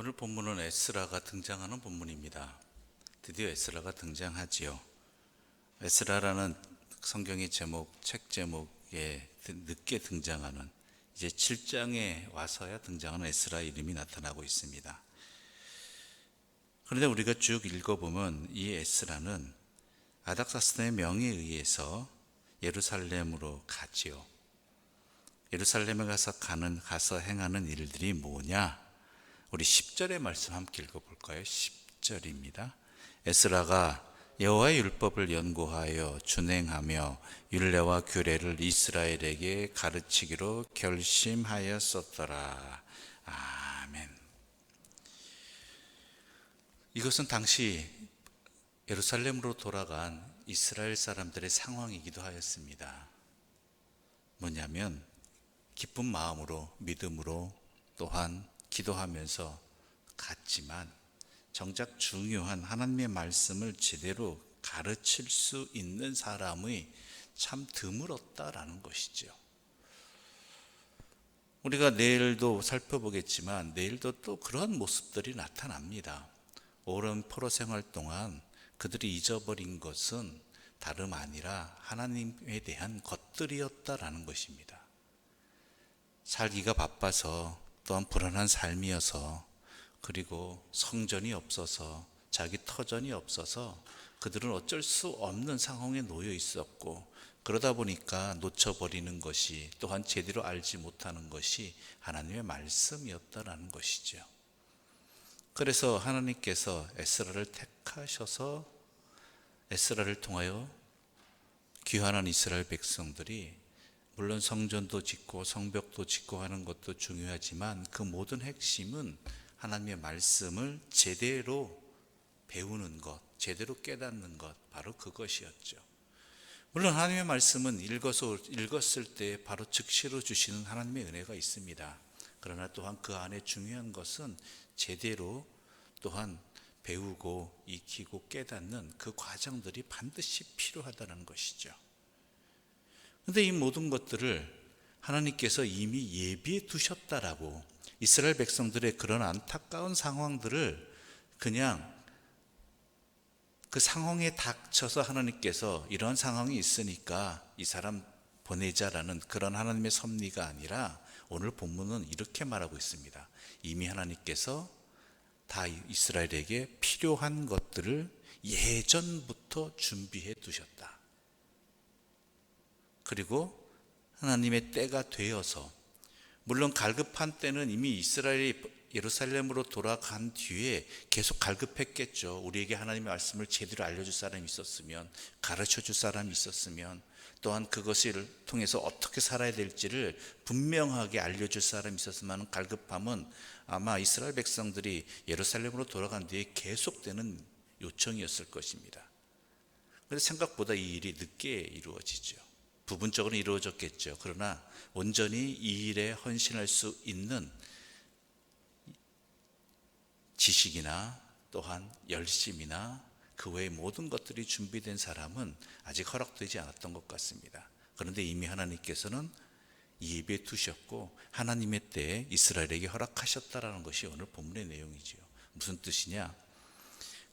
오늘 본문은 에스라가 등장하는 본문입니다. 드디어 에스라가 등장하지요. 에스라라는 성경의 제목, 책 제목에 늦게 등장하는 이제 7장에 와서야 등장하는 에스라 이름이 나타나고 있습니다. 그런데 우리가 쭉 읽어보면 이 에스라는 아닥사스의 명에 의해서 예루살렘으로 가지요. 예루살렘에 가서 가는 가서 행하는 일들이 뭐냐? 우리 10절의 말씀 함께 읽어볼까요? 10절입니다. 에스라가 여호와의 율법을 연구하여 준행하며 율례와 규례를 이스라엘에게 가르치기로 결심하였었더라. 아멘. 이것은 당시 예루살렘으로 돌아간 이스라엘 사람들의 상황이기도 하였습니다. 뭐냐면 기쁜 마음으로 믿음으로 또한 기도하면서 갔지만 정작 중요한 하나님의 말씀을 제대로 가르칠 수 있는 사람의 참 드물었다라는 것이죠. 우리가 내일도 살펴보겠지만 내일도 또 그런 모습들이 나타납니다. 오랜 포로 생활 동안 그들이 잊어버린 것은 다름 아니라 하나님에 대한 것들이었다라는 것입니다. 살기가 바빠서 또한 불안한 삶이어서 그리고 성전이 없어서 자기 터전이 없어서 그들은 어쩔 수 없는 상황에 놓여 있었고 그러다 보니까 놓쳐버리는 것이 또한 제대로 알지 못하는 것이 하나님의 말씀이었다라는 것이죠. 그래서 하나님께서 에스라를 택하셔서 에스라를 통하여 귀환한 이스라엘 백성들이 물론 성전도 짓고 성벽도 짓고 하는 것도 중요하지만 그 모든 핵심은 하나님의 말씀을 제대로 배우는 것, 제대로 깨닫는 것, 바로 그것이었죠. 물론 하나님의 말씀은 읽어서 읽었을 때 바로 즉시로 주시는 하나님의 은혜가 있습니다. 그러나 또한 그 안에 중요한 것은 제대로 또한 배우고 익히고 깨닫는 그 과정들이 반드시 필요하다는 것이죠. 근데 이 모든 것들을 하나님께서 이미 예비해 두셨다라고 이스라엘 백성들의 그런 안타까운 상황들을 그냥 그 상황에 닥쳐서 하나님께서 이런 상황이 있으니까 이 사람 보내자라는 그런 하나님의 섭리가 아니라 오늘 본문은 이렇게 말하고 있습니다. 이미 하나님께서 다 이스라엘에게 필요한 것들을 예전부터 준비해 두셨다. 그리고 하나님의 때가 되어서 물론 갈급한 때는 이미 이스라엘이 예루살렘으로 돌아간 뒤에 계속 갈급했겠죠. 우리에게 하나님의 말씀을 제대로 알려줄 사람이 있었으면, 가르쳐 줄 사람이 있었으면, 또한 그것을 통해서 어떻게 살아야 될지를 분명하게 알려줄 사람이 있었으면 갈급함은 아마 이스라엘 백성들이 예루살렘으로 돌아간 뒤에 계속되는 요청이었을 것입니다. 그런데 생각보다 이 일이 늦게 이루어지죠. 부분적으로 이루어졌겠죠. 그러나 온전히 이 일에 헌신할 수 있는 지식이나 또한 열심이나 그 외의 모든 것들이 준비된 사람은 아직 허락되지 않았던 것 같습니다. 그런데 이미 하나님께서는 예배 두셨고 하나님의 때에 이스라엘에게 허락하셨다라는 것이 오늘 본문의 내용이지요. 무슨 뜻이냐?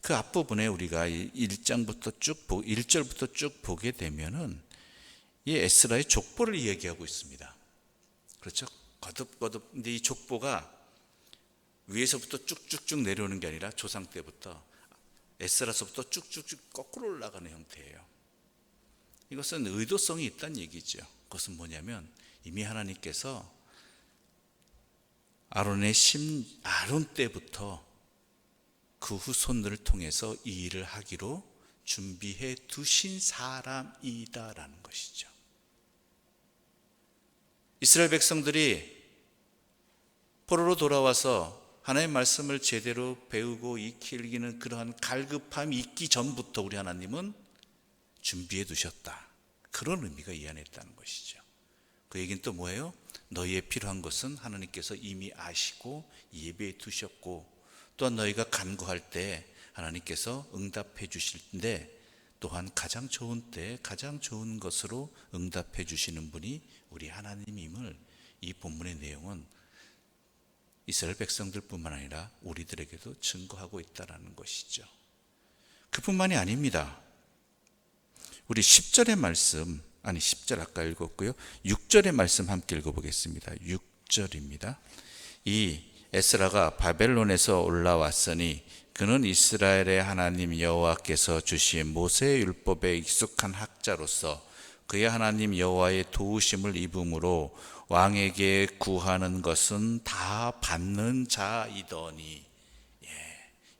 그 앞부분에 우리가 1장부터 쭉 1절부터 쭉 보게 되면은 이 에스라의 족보를 이야기하고 있습니다. 그렇죠? 거듭거듭 근데 이 족보가 위에서부터 쭉쭉쭉 내려오는 게 아니라 조상 때부터 에스라서부터 쭉쭉쭉 거꾸로 올라가는 형태예요. 이것은 의도성이 있다는 얘기죠. 그것은 뭐냐면 이미 하나님께서 아론의 심 아론 때부터 그 후손들을 통해서 이 일을 하기로 준비해 두신 사람이다라는 것이죠. 이스라엘 백성들이 포로로 돌아와서 하나님의 말씀을 제대로 배우고 익히기는 그러한 갈급함이 있기 전부터 우리 하나님은 준비해 두셨다. 그런 의미가 이 안에 있다는 것이죠. 그 얘기는 또 뭐예요? 너희의 필요한 것은 하나님께서 이미 아시고 예배해 두셨고 또한 너희가 간구할 때 하나님께서 응답해 주실 때 또한 가장 좋은 때 가장 좋은 것으로 응답해 주시는 분이 우리 하나님임을 이 본문의 내용은 이스라엘 백성들뿐만 아니라 우리들에게도 증거하고 있다라는 것이죠. 그뿐만이 아닙니다. 우리 10절의 말씀 아니 10절 아까 읽었고요. 6절의 말씀 함께 읽어보겠습니다. 6절입니다. 이 에스라가 바벨론에서 올라왔으니 그는 이스라엘의 하나님 여호와께서 주신 모세의 율법에 익숙한 학자로서 그의 하나님 여호와의 도우심을 입음으로 왕에게 구하는 것은 다 받는 자이더니 예,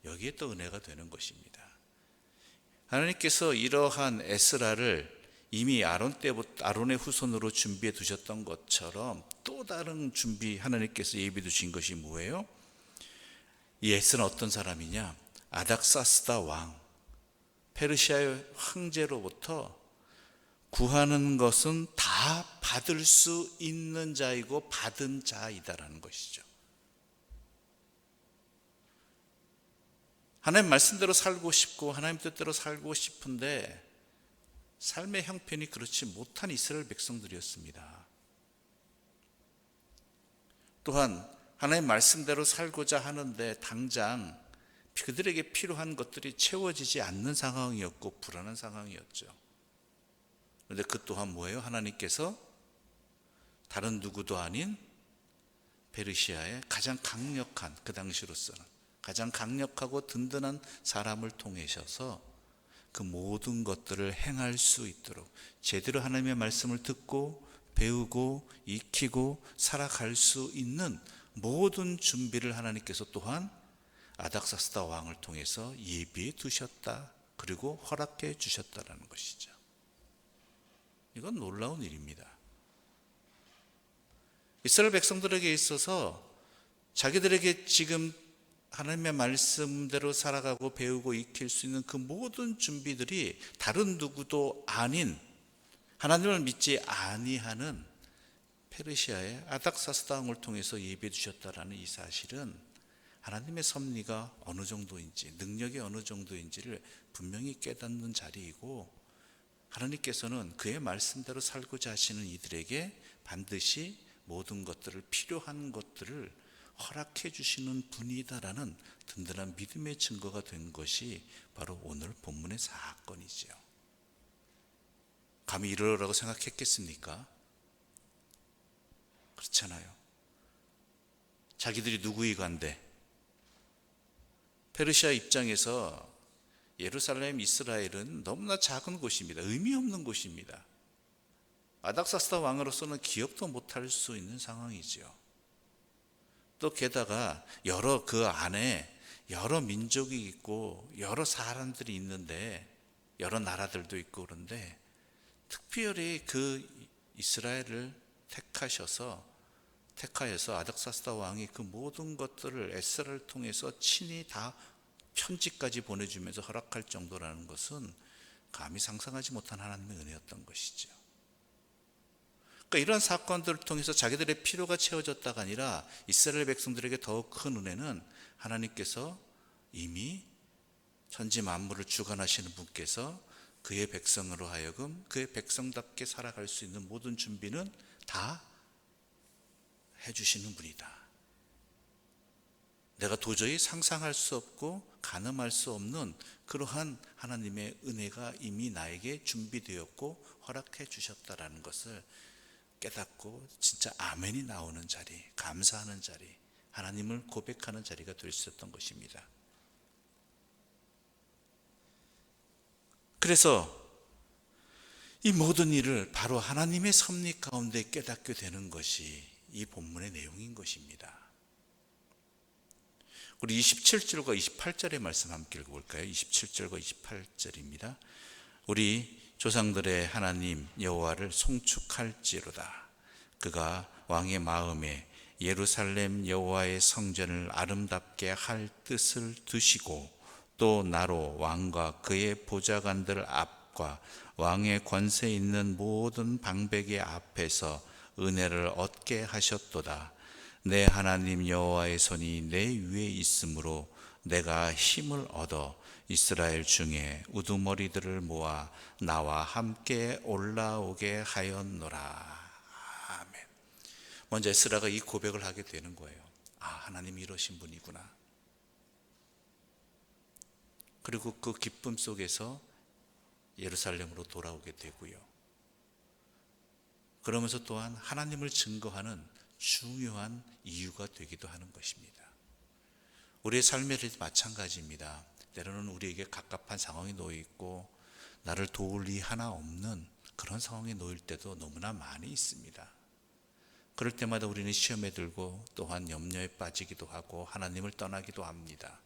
여기에 또 은혜가 되는 것입니다. 하나님께서 이러한 에스라를 이미 아론 때부터 아론의 후손으로 준비해 두셨던 것처럼 또 다른 준비 하나님께서 예비 두신 것이 뭐예요? 이 에스는 어떤 사람이냐? 아닥사스다 왕 페르시아의 황제로부터 구하는 것은 다 받을 수 있는 자이고 받은 자이다라는 것이죠. 하나님 말씀대로 살고 싶고 하나님 뜻대로 살고 싶은데 삶의 형편이 그렇지 못한 이스라엘 백성들이었습니다. 또한 하나님 말씀대로 살고자 하는데 당장 그들에게 필요한 것들이 채워지지 않는 상황이었고 불안한 상황이었죠. 그런데 그 또한 뭐예요? 하나님께서 다른 누구도 아닌 페르시아의 가장 강력한 그 당시로서는 가장 강력하고 든든한 사람을 통해셔서 그 모든 것들을 행할 수 있도록 제대로 하나님의 말씀을 듣고 배우고 익히고 살아갈 수 있는 모든 준비를 하나님께서 또한 아닥사스다 왕을 통해서 예비해 두셨다. 그리고 허락해 주셨다라는 것이죠. 이건 놀라운 일입니다. 이스라엘 백성들에게 있어서 자기들에게 지금 하나님의 말씀대로 살아가고 배우고 익힐 수 있는 그 모든 준비들이 다른 누구도 아닌 하나님을 믿지 아니하는 페르시아의 아닥사스다 왕을 통해서 예비해 주셨다라는 이 사실은 하나님의 섭리가 어느 정도인지 능력이 어느 정도인지를 분명히 깨닫는 자리이고 하나님께서는 그의 말씀대로 살고자 하시는 이들에게 반드시 모든 것들을 필요한 것들을 허락해 주시는 분이다라는 든든한 믿음의 증거가 된 것이 바로 오늘 본문의 사건이죠. 감히 이러라고 생각했겠습니까? 그렇잖아요. 자기들이 누구이간데 페르시아 입장에서 예루살렘 이스라엘은 너무나 작은 곳입니다. 의미 없는 곳입니다. 아닥사스다 왕으로서는 기억도 못할 수 있는 상황이지요. 또 게다가 여러 그 안에 여러 민족이 있고 여러 사람들이 있는데 여러 나라들도 있고 그런데 특별히 그 이스라엘을 택하셔서 택하여서 아닥사스다 왕이 그 모든 것들을 에스라를 통해서 친히 다 편지까지 보내주면서 허락할 정도라는 것은 감히 상상하지 못한 하나님의 은혜였던 것이죠. 그러니까 이런 사건들을 통해서 자기들의 필요가 채워졌다가 아니라 이스라엘 백성들에게 더욱 큰 은혜는 하나님께서 이미 천지 만물을 주관하시는 분께서 그의 백성으로 하여금 그의 백성답게 살아갈 수 있는 모든 준비는 다 해주시는 분이다. 내가 도저히 상상할 수 없고 가늠할 수 없는 그러한 하나님의 은혜가 이미 나에게 준비되었고 허락해 주셨다라는 것을 깨닫고 진짜 아멘이 나오는 자리, 감사하는 자리, 하나님을 고백하는 자리가 될 수 있었던 것입니다. 그래서 이 모든 일을 바로 하나님의 섭리 가운데 깨닫게 되는 것이 이 본문의 내용인 것입니다. 우리 27절과 28절의 말씀 함께 읽어볼까요? 27절과 28절입니다. 우리 조상들의 하나님 여호와를 송축할지로다. 그가 왕의 마음에 예루살렘 여호와의 성전을 아름답게 할 뜻을 두시고 또 나로 왕과 그의 보좌관들 앞 과 왕의 권세 있는 모든 방백의 앞에서 은혜를 얻게 하셨도다. 내 하나님 여호와의 손이 내 위에 있으므로 내가 힘을 얻어 이스라엘 중에 우두머리들을 모아 나와 함께 올라오게 하였노라. 아멘. 먼저 에스라가 이 고백을 하게 되는 거예요. 아, 하나님이 이러신 분이구나. 그리고 그 기쁨 속에서 예루살렘으로 돌아오게 되고요. 그러면서 또한 하나님을 증거하는 중요한 이유가 되기도 하는 것입니다. 우리의 삶에 마찬가지입니다. 때로는 우리에게 갑갑한 상황이 놓여 있고 나를 도울 리 하나 없는 그런 상황에 놓일 때도 너무나 많이 있습니다. 그럴 때마다 우리는 시험에 들고 또한 염려에 빠지기도 하고 하나님을 떠나기도 합니다.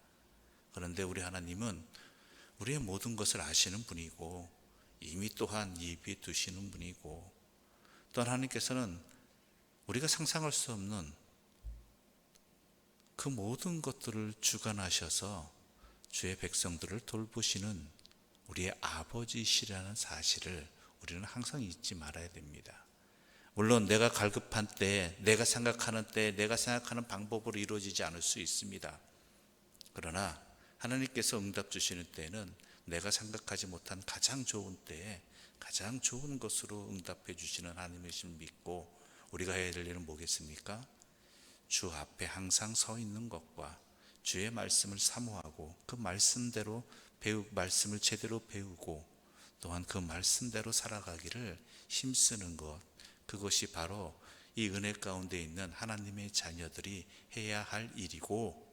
그런데 우리 하나님은 우리의 모든 것을 아시는 분이고 이미 또한 예비해 두시는 분이고 또 하나님께서는 우리가 상상할 수 없는 그 모든 것들을 주관하셔서 주의 백성들을 돌보시는 우리의 아버지시라는 사실을 우리는 항상 잊지 말아야 됩니다. 물론 내가 갈급한 때, 내가 생각하는 때, 내가 생각하는 방법으로 이루어지지 않을 수 있습니다. 그러나 하나님께서 응답 주시는 때는 내가 생각하지 못한 가장 좋은 때에 가장 좋은 것으로 응답해 주시는 하나님이심을 믿고 우리가 해야 될 일은 뭐겠습니까? 주 앞에 항상 서 있는 것과 주의 말씀을 사모하고 그 말씀대로 배우 말씀을 제대로 배우고 또한 그 말씀대로 살아가기를 힘쓰는 것 그것이 바로 이 은혜 가운데 있는 하나님의 자녀들이 해야 할 일이고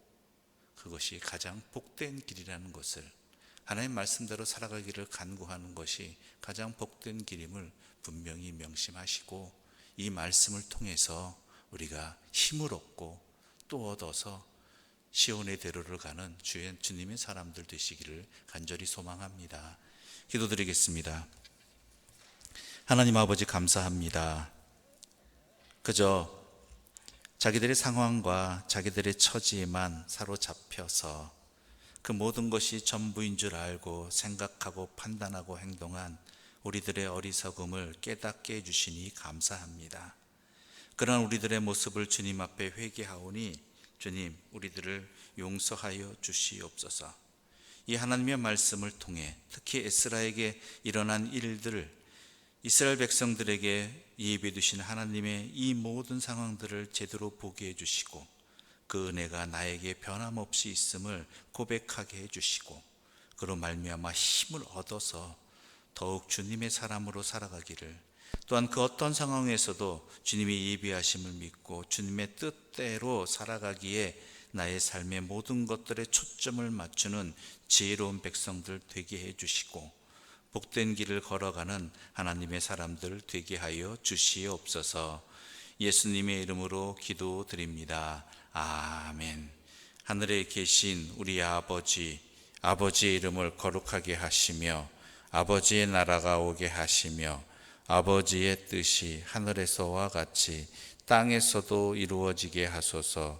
그것이 가장 복된 길이라는 것을 하나님 말씀대로 살아가기를 간구하는 것이 가장 복된 길임을 분명히 명심하시고 이 말씀을 통해서 우리가 힘을 얻고 또 얻어서 시온의 대로를 가는 주의 주님의 사람들 되시기를 간절히 소망합니다. 기도드리겠습니다. 하나님 아버지 감사합니다. 그저 자기들의 상황과 자기들의 처지에만 사로잡혀서 그 모든 것이 전부인 줄 알고 생각하고 판단하고 행동한 우리들의 어리석음을 깨닫게 해주시니 감사합니다. 그러한 우리들의 모습을 주님 앞에 회개하오니 주님 우리들을 용서하여 주시옵소서. 이 하나님의 말씀을 통해 특히 에스라에게 일어난 일들을 이스라엘 백성들에게 예비해 두신 하나님의 이 모든 상황들을 제대로 보게 해 주시고 그 은혜가 나에게 변함없이 있음을 고백하게 해 주시고 그로 말미암아 힘을 얻어서 더욱 주님의 사람으로 살아가기를 또한 그 어떤 상황에서도 주님이 예비하심을 믿고 주님의 뜻대로 살아가기에 나의 삶의 모든 것들에 초점을 맞추는 지혜로운 백성들 되게 해 주시고 복된 길을 걸어가는 하나님의 사람들 되게 하여 주시옵소서. 예수님의 이름으로 기도드립니다. 아멘. 하늘에 계신 우리 아버지, 아버지의 이름을 거룩하게 하시며 아버지의 나라가 오게 하시며 아버지의 뜻이 하늘에서와 같이 땅에서도 이루어지게 하소서.